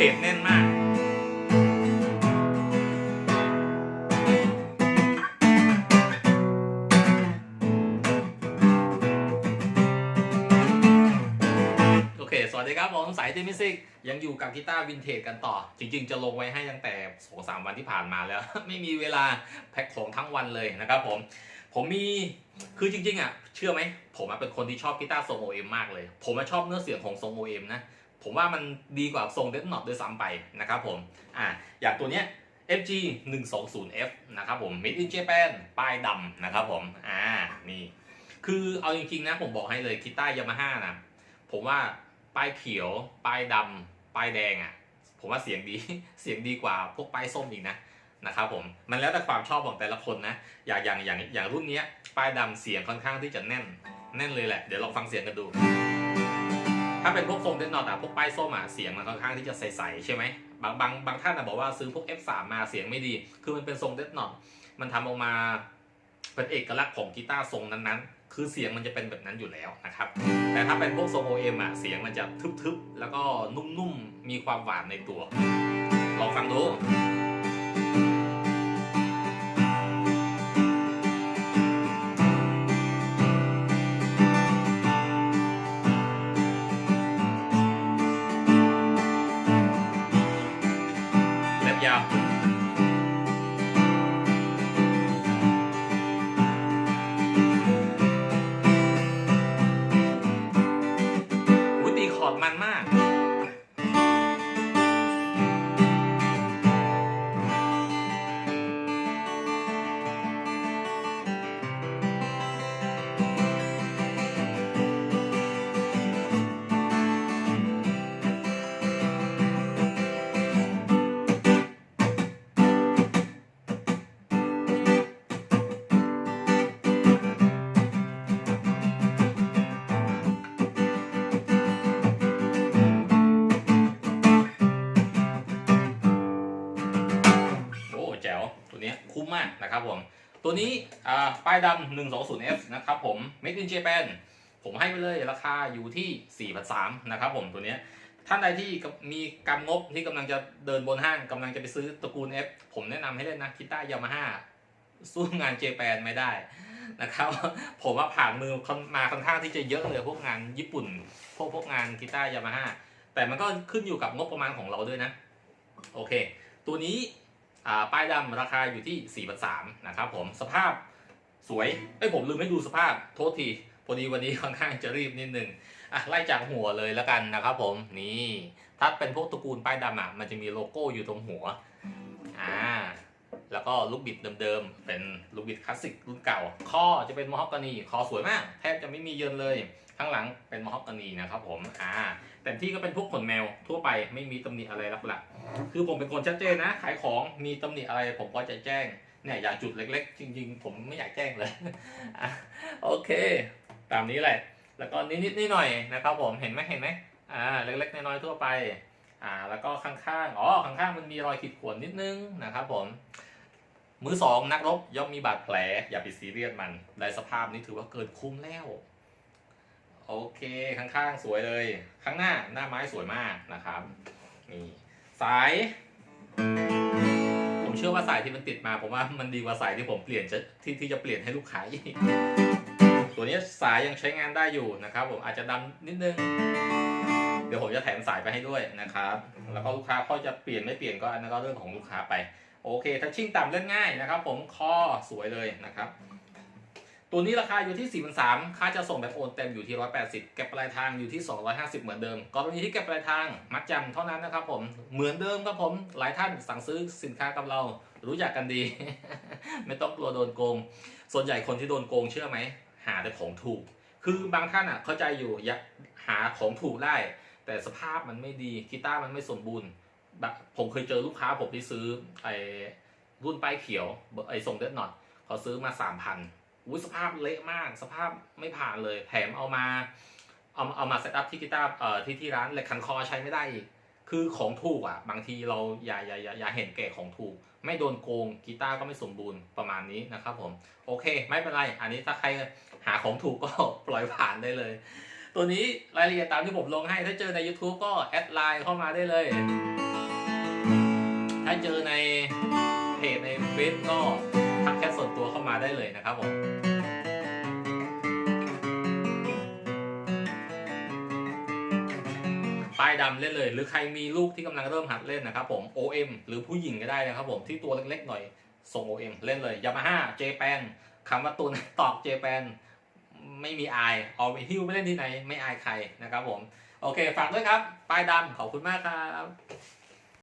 บสแน่นมากโอเค สวัสดีครับ ผมสายทีมิสิกยังอยู่กับกีตาร์วินเทจกันต่อ จริง ๆ จะลงไว้ให้ตั้งแต่สองสามวันที่ผ่านมาแล้ว ไม่มีเวลาแพ็คของทั้งวันเลยนะครับผม ผมมี คือจริง ๆ อะ เชื่อไหม ผมเป็นคนที่ชอบกีตาร์โซงโอเอ็มมากเลย ผมชอบเนื้อเสียงของโซงโอเอ็มนะ ผมว่ามันดีกว่าทรงเด d น็อตด้วยซ้ำไปนะครับผมอะอย่างตัวเนี้ย FG 120F นะครับผม Made in Japan ป้ายดำนะครับผมอ่านี่คือเอาจริงๆนะผมบอกให้เลยกีตายามาฮ่านะผมว่าป้ายเขียว ป้ายดำป้ายแดงอะ่ะผมว่าเสียงดีเสียงดีกว่าพวกป้ายส้มอีกนะนะครับผมมันแล้วแต่ความชอบของแต่ละคนนะ อย่างอย่างอย่างอย่างรุ่นเนี้ยป้ายดำเสียงค่อนข้างที่จะแน่น แน่นเลยแหละ เดี๋ยวลองฟังเสียงกันดู ถ้าเป็นพวกทรงเดนนอตอะพวกป้ายส้มอะเสียงมันค่อนข้างที่จะใสๆใช่ไหมบางบางบางท่านอะบอกว่าซื้อพวก F3 มาเสียงไม่ดี คือมันเป็นทรงเดนนอตมันทำออกมาเป็นเอกลักษณ์ของกีตาร์ทรงนั้นๆ คือเสียงมันจะเป็นแบบนั้นอยู่แล้วนะครับ แต่ถ้าเป็นพวกทรง OM อะเสียงมันจะทึบๆ แล้วก็นุ่มๆ มีความหวานในตัว ลองฟังดู จ๋วตัวนี้คุ้มมากนะครับผม ตัวนี้ป้ายดำ 120F นะครับผม Made in Japan ผมให้ไปเลยราคาอยู่ที่ 4,300นะครับผมตัวนี้ท่านใดที่มีกำงบที่กำลังจะเดินบนห้างกำลังจะไปซื้อตระกูล F ผมแนะนำให้เล่นนะคิต้ายามาฮ่าสู้งานเจแปนไม่ได้นะครับผมว่าผ่านมือมาค่อนข้างที่จะเยอะเลยพวกงานญี่ปุ่น พวกพวกงานกีตาร์ยามาฮ่าแต่มันก็ขึ้นอยู่กับงบประมาณของเราด้วยนะ โอเค ตัวนี้ ป้ายดำราคาอยู่ที่4ี่พันสามนะครับผมสภาพสวยเอ้ยผมลืมไม่ดูสภาพโทษทีพอดีวันนี้ค่อนข้างจะรีบนิดนึงอะไล่จากหัวเลยแล้วกันนะครับผมนี่ถ้าเป็นพวกตระกูลป้ายดำอะมันจะมีโลโก้อยู่ตรงหัวอ่า แล้วก็ลูกบิดเดิมๆ เป็นลูกบิดคลาสสิกรุ่นเก่า ข้อจะเป็นมอฮอกกานีคอสวยมาก แทบจะไม่มีเยินเลย ข้างหลังเป็นมอฮอกกานีนะครับผม อ่า แต่ที่ก็เป็นพวกขนแมวทั่วไปไม่มีตำหนิอะไรหลักๆ คือผมเป็นคนชัดเจนนะ ขายของมีตำหนิอะไรผมก็จะแจ้ง เนี่ยอย่างจุดเล็ก ๆ จริง ๆ ผมไม่อยากแจ้งเลยอโอเค ตามนี้แหละ แล้วก็นิดๆนิดหน่อยนะครับผม เห็นไหมเห็นไหมอ่า เล็กๆน้อยๆทั่วไป อ่า แล้วก็ข้างๆ อ๋อ ข้างๆ มันมีรอยขีดข่วนนิดนึงนะครับผม มือสองนักรบย่อมมีบาดแผล อย่าไปซีเรียสมันในสภาพนี้ถือว่าเกินคุ้มแล้ว โอเคข้างๆสวยเลย ข้างหน้าหน้าไม้สวยมากนะครับนี่สาย ผมเชื่อว่าสายที่มันติดมาผมว่ามันดีกว่าสายที่ผมเปลี่ยนจะที่ที่จะเปลี่ยนให้ลูกค้าอีกตัวนี้สายยังใช้งานได้อยู่นะครับ ผมอาจจะดำนิดนึงเดี๋ยวผมจะแถมสายไปให้ด้วยนะครับ แล้วก็ลูกค้าเขาจะเปลี่ยนไม่เปลี่ยนก็อันนั้นก็เรื่องของลูกค้าไป โอเคถ้าชิ่งต่ำเล่นง่ายนะครับ ผมข้อสวยเลยนะครับ ตัวนี้ราคาอยู่ที่ 4 3 0 0ค่าจะส่งแบบโอนเต็มอยู่ที่ 180 เก็บปลายทางอยู่ที่ 250 เหมือนเดิมกรณีที่เก็บปลายทางมัดจำเท่านั้นนะครับ ผมเหมือนเดิมครับผมหลายท่านสั่งซื้อสินค้ากับเรา รู้จักกันดี ไม่ต้องกลัวโดนโกง ส่วนใหญ่คนที่โดนโกงเชื่อไหมหาแต่ของถูก คือบางท่านอะเข้าใจอยู่อยากหาของถูกได้ แต่สภาพมันไม่ดีกีตาร์มันไม่สมบูรณ์ ผมเคยเจอลูกค้าผมที่ซื้อไอ้รุ่นป้ายเขียวไอ้ทรงเดดน็อตเขาซื้อมาสามพันอุ้ยสภาพเละมาก สภาพไม่ผ่านเลย แถมเอามา เอาเอามาเซตอัพที่กีตาร์เอ่อที่ที่ร้านเหล็กคันคอใช้ไม่ได้อีก คือของถูกอะ บางทีเราอย่าอย่าอย่าอย่าเห็นแก่ของถูก ไม่โดนโกงกีตาร์ก็ไม่สมบูรณ์ประมาณนี้นะครับผม โอเค ไม่เป็นไร อันนี้ถ้าใครหาของถูกก็ปล่อยผ่านได้เลย ตัวนี้รายละเอียดตามที่ผมลงให้ ถ้าเจอใน YouTube ก็แอดไลน์เข้ามาได้เลย ถ้าเจอในเพจในเฟซก็ทักแค่ส่วนตัวเข้ามาได้เลยนะครับผมป้ายดำเล่นเลย หรือใครมีลูกที่กำลังเริ่มหัดเล่นนะครับผม OM หรือผู้หญิงก็ได้นะครับผมที่ตัวเล็กๆหน่อยส่ง OM เล่นเลยยามาฮ่าเจแปนคำว่าตัวตอกเจแปนไม่มีอายเอาไปฮิ้วไม่เล่นที่ไหน ไม่อายใครนะครับผม โอเค ฝากด้วยครับ ป้ายดำขอบคุณมากครับ